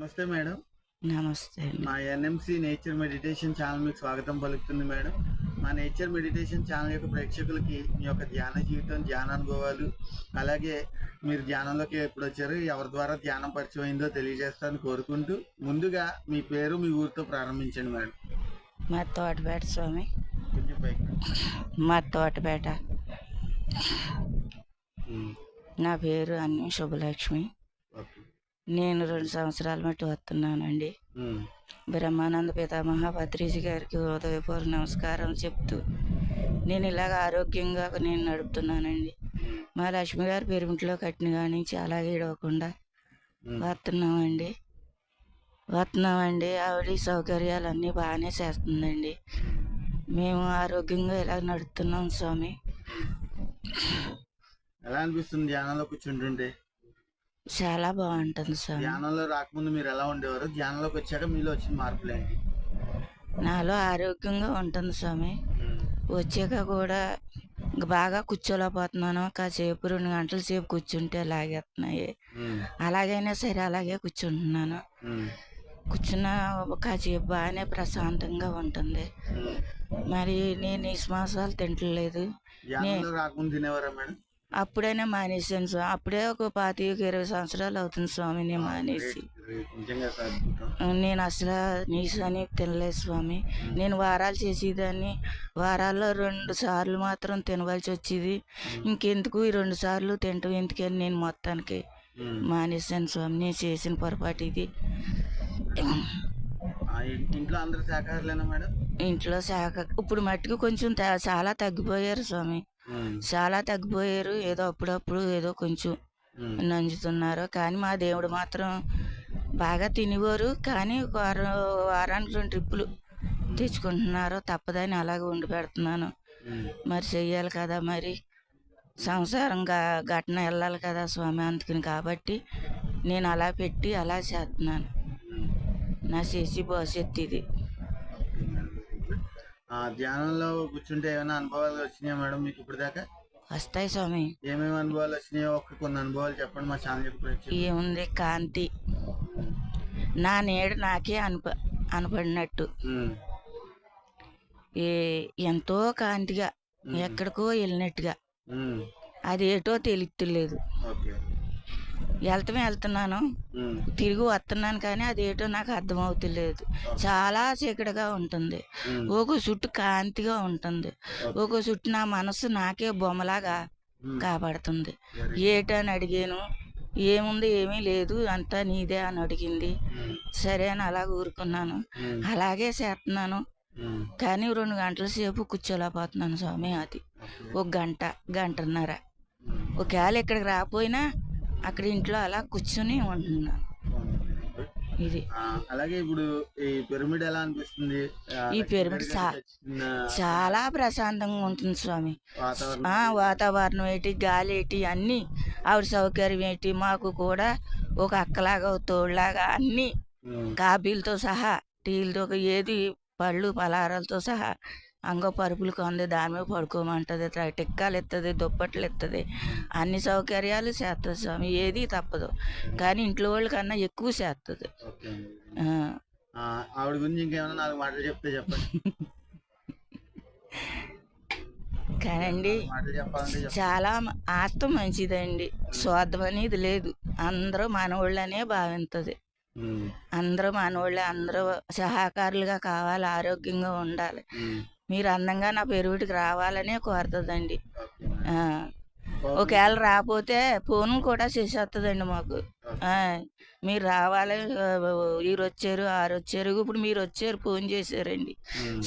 నమస్తే మేడం. నమస్తే మా ఎన్ఎంసి నేచర్ మెడిటేషన్ ఛానల్ మీకు స్వాగతం పలుకుతుంది మేడం. మా నేచర్ మెడిటేషన్ ఛానల్ యొక్క ప్రేక్షకులకి మీ యొక్క ధ్యాన జీవితం ధ్యాన అనుభవాలు అలాగే మీరు ధ్యానంలోకి ఎప్పుడు వచ్చారు ఎవరి ద్వారా ధ్యానం పరిచయం అయిందో తెలియజేస్తారని కోరుకుంటూ ముందుగా మీ పేరు మీ ఊరితో ప్రారంభించండి మేడం. మా తోటపేట స్వామి. మా తోటపేట. నా పేరు అన్ని శుభలక్ష్మి. నేను రెండు సంవత్సరాల మట్టి వస్తున్నానండి. బ్రహ్మానంద పితామహ భద్రీజీ గారికి ఉదయపూర్వ నమస్కారం చెప్తూ నేను ఇలాగ ఆరోగ్యంగా నేను నడుపుతున్నానండి. మా లక్ష్మి గారి పెరుమిట్లో కట్టిన కాడి నుంచి అలాగే ఇడవకుండా వస్తున్నామండి వస్తున్నామండి ఆవిడ సౌకర్యాలు అన్నీ బాగానే చేస్తుందండి. మేము ఆరోగ్యంగా ఇలా నడుపుతున్నాం స్వామి. ఎలా అనిపిస్తుంది ధ్యానంలో కూర్చుంటుంటే? చాలా బాగుంటుంది స్వామి. ధ్యానంలో రాకముందు మీరు ఎలా ఉండేవారు? ధ్యానంలోకి వచ్చాక మీలో వచ్చిన మార్పులు ఏంటి? నాలో ఆరోగ్యంగా ఉంటుంది స్వామి. వచ్చాక కూడా బాగా కూర్చోలేకపోతున్నాను. కాసేపు రెండు గంటల సేపు కూర్చుంటే లాగేస్తున్నాయి అలాగైనా సరే అలాగే కూర్చుంటున్నాను. కూర్చున్న కాసేపు బాగానే ప్రశాంతంగా ఉంటుంది. మరి నేను ఈ శ్వాసాలు తింటలేదు. రాకముందు తినేవారా మేడం? అప్పుడైనా మానేసాను స్వామి అప్పుడే ఒక పాతిక ఇరవై సంవత్సరాలు అవుతుంది స్వామి నేను మానేసి. నేను అసలు నీసు అని తినలేదు స్వామి. నేను వారాలు చేసేదాన్ని. వారాల్లో రెండు సార్లు మాత్రం తినవలసి వచ్చేది. ఇంకెందుకు ఈ రెండు సార్లు తింటాం? ఎందుకని నేను మొత్తానికి ఉమ్. మానేశాను స్వామి. నేను చేసిన పొరపాటు ఇది. ఇంట్లో అందరు శాఖాహారులేనా మేడం? ఇంట్లో శాఖ ఇప్పుడు మట్టుకు కొంచెం చాలా తగ్గిపోయారు స్వామి. చాలా తగ్గిపోయారు. ఏదో అప్పుడప్పుడు ఏదో కొంచెం ఉమ్, నంచుతున్నారు కానీ మా దేవుడు మాత్రం బాగా తినేవారు. కానీ ఒక వారం వారానికి రెండు ట్రిప్పులు తెచ్చుకుంటున్నారు. తప్పదని అలాగే వండి పెడుతున్నాను. మరి చెయ్యాలి కదా మరి. సంసారంగా ఘటన వెళ్ళాలి కదా స్వామి అందుకని కాబట్టి నేను అలా పెట్టి అలా చేస్తున్నాను. నా చేసి భవిష్యత్తు ఇది ఓకే మేడం, వెరీ గుడ్. ఆ, ధ్యానంలో కూర్చుంటే ఏమైనా అనుభవాలు వచ్చినాయా మేడం మీకు ఇప్పుడు దాకా వస్తాయి స్వామి. ఏమేమి అనుభవాలు వచ్చినాయో ఒక కొన్ని అనుభవాలు చెప్పండి మా ఛానల్ ఏముంది కాంతి. నా నీడ నాకే అనుప అనపడినట్టు. ఎంతో కాంతిగా ఎక్కడికో వెళ్ళినట్టుగా. అది ఏటో తెలియట్లేదు. ఓకే. వెళ్తామే వెళ్తున్నాను. తిరిగి వస్తున్నాను కానీ అది ఏటో నాకు అర్థమవుతలేదు. చాలా చీకటిగా ఉంటుంది. ఒక చుట్టూ కాంతిగా ఉంటుంది. ఒక చుట్టూ నా మనసు నాకే బొమ్మలాగా కాపాడుతుంది ఏటని అడిగాను? ఏముంది? ఏమీ లేదు. అంతా నీదే అని అడిగింది. సరే అని అలా ఊరుకున్నాను. అలాగే చేస్తున్నాను. కానీ రెండు గంటల సేపు కూర్చోలేకపోతున్నాను స్వామి అది. ఒక గంట గంటన్నర. ఒకవేళ ఇక్కడికి రాకపోయినా అక్కడ ఇంట్లో అలా కూర్చుని ఉంటున్నాను. ఇది. అలాగే ఇప్పుడు ఈ పిరమిడ్ ఎలా అనిపిస్తుంది? ఈ పిరమిడ్ చాలా ప్రశాంతంగా ఉంటుంది స్వామి. వాతావరణం. ఆ వాతావరణం ఏంటి గాలి ఏంటి అన్నీ ఆవిడ సౌకర్యం ఏంటి మాకు కూడా ఒక అక్కలాగా తోడులాగా అన్నీ కాఫీలతో సహా టీలతో ఏది పళ్ళు పలారాలతో సహా అంగ పరుపులు కొంది దాని మీద పడుకోమంటుంది టిక్కాలు ఎత్తది దుప్పట్లు ఎత్తది అన్ని సౌకర్యాలు చేస్తుంది స్వామి ఏది తప్పదు. కానీ ఇంట్లో వాళ్ళ కన్నా ఎక్కువ చేస్తుంది ఆవిడ గురించి ఇంకేమైనా నాలుగు మాటలు చెప్తే చెప్పండి. కానండి. చాలా ఆత్మ మంచిదండి. స్వార్థం అనేది లేదు. అందరూ మనవాళ్ళనే ఉమ్, అందరూ మనవాళ్ళే అందరూ సహకారులుగా కావాలి ఆరోగ్యంగా ఉండాలి. మీరు అందంగా నా పెరుగుడికి రావాలనే కోరుతుందండి ఒకవేళ రాకపోతే ఫోన్ కూడా చేసేస్తుందండి మాకు. మీరు రావాలి వీరు వచ్చారు ఆరు వచ్చారు ఇప్పుడు మీరు వచ్చారు ఫోన్ చేశారండి.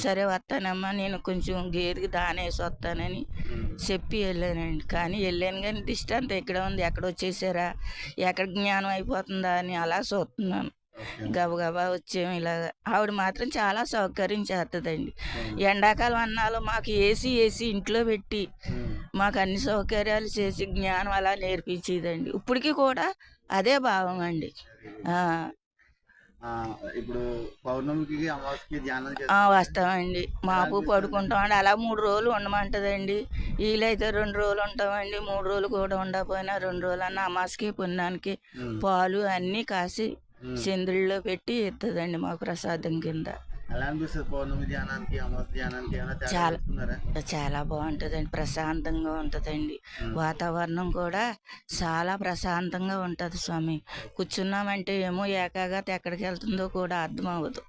సరే వస్తానమ్మా నేను కొంచెం గేదెకి దానేసి వస్తానని చెప్పి వెళ్ళానండి. కానీ వెళ్ళాను కానీ దిష్టి అంతా ఎక్కడ ఉంది ఎక్కడ వచ్చేసారా ఎక్కడ జ్ఞానం అయిపోతుందా అని అలా చూస్తున్నాను. గబగబా వచ్చాము ఇలాగ. ఆవిడ మాత్రం చాలా సౌకర్యం చేస్తుందండి ఎండాకాలం అన్నాలో మాకు ఏసీ ఏసీ ఇంట్లో పెట్టి మాకు అన్ని సౌకర్యాలు చేసి జ్ఞానం అలా నేర్పించేదండి. ఇప్పటికీ కూడా అదే భావం అండి. ఇప్పుడు పౌర్ణమికి అమావాస్యకి ధ్యానం వస్తామండి. మాపు పడుకుంటామండి. అలా మూడు రోజులు ఉండమంటదండి. వీలైతే రెండు రోజులు ఉంటామండి. మూడు రోజులు కూడా ఉండకపోయినా రెండు రోజులు అన్న అమాసకి పుణ్యానికి పాలు అన్నీ కాసి సింధుల్లో పెట్టి ఇస్తుందండి మాకు ప్రసాదం కింద. ఎలా అనిపిస్తుంది. పౌర్ణమి ధ్యానానికి అమావాస్య ధ్యానానికి ఏమైనా తేడా చాలా. చాలా బాగుంటుందండి. ప్రశాంతంగా ఉంటుందండి. వాతావరణం కూడా చాలా ప్రశాంతంగా ఉంటుంది స్వామి. కూర్చున్నామంటే ఏమో ఏకాగ్రత ఎక్కడికి వెళ్తుందో కూడా అర్థం అవ్వదు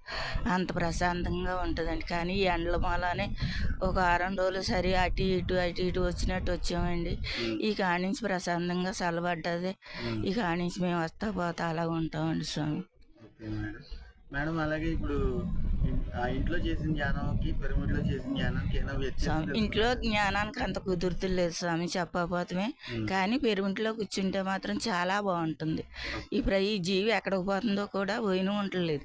అంత ప్రశాంతంగా ఉంటుందండి. కానీ ఈ ఎండల మూలానే ఒక వారం రోజులు సరి అటు ఇటు అటు ఇటు వచ్చినట్టు వచ్చామండి. ఈ కాడి నుంచి ప్రశాంతంగా చల్లబడ్డది. ఈ కాడి నుంచి మేము వస్తా పోతా అలా ఉంటామండి స్వామి. మేడం అలాగే ఇప్పుడు ఇంట్లో చేసిన ధ్యానంకి పిరమిడ్లో చేసిన ధ్యానానికి ఏమైనా వ్యత్యాసం? ఇంట్లో జ్ఞానానికి అంత కుదురుతులేదు స్వామి చెప్పకపోతమే. కానీ పెరుమింట్లో కూర్చుంటే మాత్రం చాలా బాగుంటుంది ఇప్పుడు ఈ జీవి ఎక్కడికి పోతుందో కూడా పోయిన ఉండలేదు.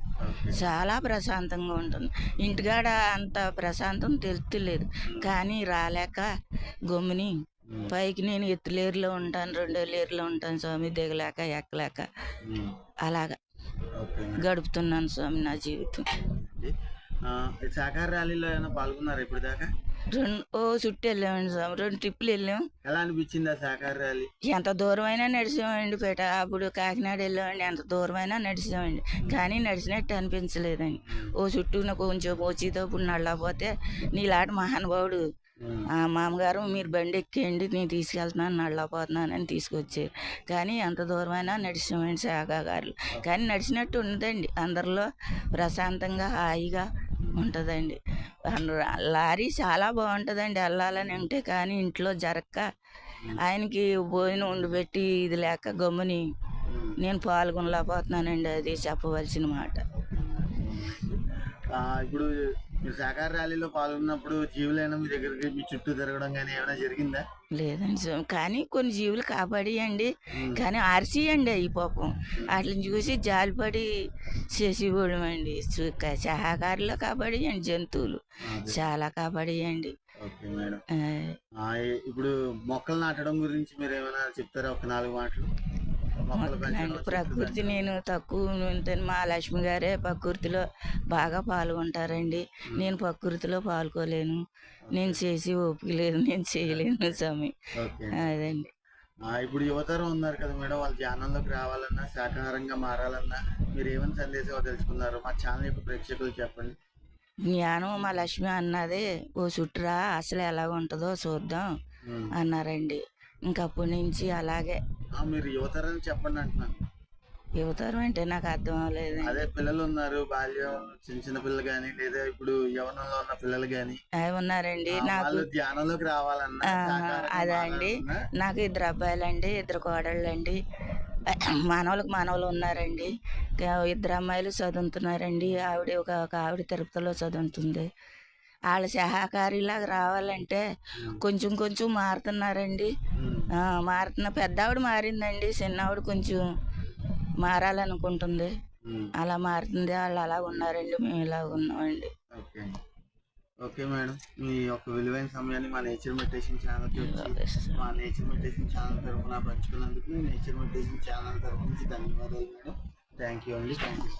చాలా ప్రశాంతంగా ఉంటుంది ఇంటికాడ అంత ప్రశాంతం తెలుతులేదు కానీ రాలేక గమ్ముని. పైకి నేను ఎత్తులేరులో ఉంటాను రెండో లేరులో ఉంటాను స్వామి దిగలేక ఎక్కలేక. అలాగా. గడుపుతున్నాను స్వామి నా జీవితం. శాఖాహార ర్యాలీలో ఏమైనా పాల్గొన్నారా ఇప్పుడు దాకా రెండు ఓ చుట్టూ వెళ్ళామండి స్వామి రెండు ట్రిప్పులు వెళ్ళాం. ఎలా అనిపించింది ఆ శాఖాహార ర్యాలీ? ఎంత దూరమైనా నడిచామండి పేట అప్పుడు కాకినాడ వెళ్ళామండి ఎంత దూరమైనా నడిచామండి. కానీ నడిచినట్టు అనిపించలేదండి. ఓ చుట్టూ కొంచెం మోచితో ఇప్పుడు నళ్ళకపోతే నీలాంటి మహానుభావుడు మామగారు మీరు బండి ఎక్కేయండి నేను తీసుకెళ్తున్నాను నళ్ళపోతున్నాను అని తీసుకొచ్చారు. కానీ ఎంత దూరమైనా నడిచామండి శాఖాగారులు కానీ నడిచినట్టు ఉండదండి అందరిలో ప్రశాంతంగా హాయిగా ఉంటుందండి. లారీ చాలా బాగుంటుందండి వెళ్ళాలని అంటే కానీ ఇంట్లో జరక్క. ఆయనకి భోజనం వండిపెట్టి ఇది లేక గమ్ముని. నేను పాల్గొనలేకపోతున్నానండి అది చెప్పవలసిన మాట. ఇప్పుడు మీరు శాఖాహార ర్యాలీలో పాల్గొన్నప్పుడు జీవులైనా మీ దగ్గరికి మీ చుట్టూ తిరగడం కానీ ఏమైనా జరిగిందా? లేదండి స్వామి. కానీ కొన్ని జీవులు కాపాడియండి. కానీ ఆర్సియండి ఈ పాపం. వాటిని చూసి జాలిపడి చేసేవాళ్ళం అండి. సహకారులు కాపాడియండి జంతువులు. చాలా కాపాడియండి. Okay madam. ఇప్పుడు మొక్కలు నాటడం గురించి మీరు ఏమైనా చెప్తారా? ఒక నాలుగు మాటలు. ప్రకృతి. నేను తక్కువ మా లక్ష్మి గారే ప్రకృతిలో బాగా పాల్గొంటారండి. నేను ప్రకృతిలో పాల్గొలేను. నేను చేసి ఓపిక లేదు. నేను చేయలేను స్వామి. అదండి. ఇప్పుడు యువతరం ఉన్నారు కదా మేడం. వాళ్ళు ధ్యానంలోకి రావాలన్నా శాకాహారంగా మారాలన్నా మీరు ఏమైనా సందేశం తెలుసుకున్నారు? మా ఛానల్ యొక్క ప్రేక్షకులు చెప్పండి. జ్ఞానం మా లక్ష్మి అన్నదే. ఓ చుట్టురా అసలు ఎలా ఉంటుందో చూద్దాం. అన్నారండి. ఇంకప్పటి నుంచి అలాగే మీరు యువతరాన్ని చెప్పండి అంటున్నాను. యువతరం అంటే నాకు అర్థం అవ్వలేదు అదే పిల్లలు ఉన్నారు బాల్యం చిన్న చిన్న పిల్లలు కానీ లేదా ఇప్పుడు యవనంలో ఉన్న పిల్లలు అవి ఉన్నారండి. నాకు ధ్యానంలోకి రావాలన్నా అదే అండి. నాకు ఇద్దరు అబ్బాయిలండి ఇద్దరు కోడళ్ళండి. మనవలకు మనవలు ఉన్నారండి. ఇద్దరు అమ్మాయిలు చదువుతున్నారండి. ఆవిడ ఒక ఆవిడ తిరుపతిలో చదువుతుంది. వాళ్ళ సహకారిలాగా రావాలంటే కొంచెం కొంచెం మారుతున్నారండి. మారుతున్న పెద్ద ఆవిడ మారిందండి చిన్న ఆవిడ కొంచెం మారాలనుకుంటుంది. అలా మారుతుంది వాళ్ళు అలా ఉన్నారండి మేము ఇలా ఉన్నామండి. ఓకే. Okay madam. మీ యొక్క విలువైన సమయాన్ని మా నేచర్ మెడిటేషన్ ఛానల్కి వచ్చి మా నేచర్ మెడిటేషన్ ఛానల్ తరఫున పంచుకున్నందుకు నేచర్ మెడిటేషన్ ఛానల్ తరఫు నుంచి ధన్యవాదాలు మేడం. థ్యాంక్ యూ అండి. Thank you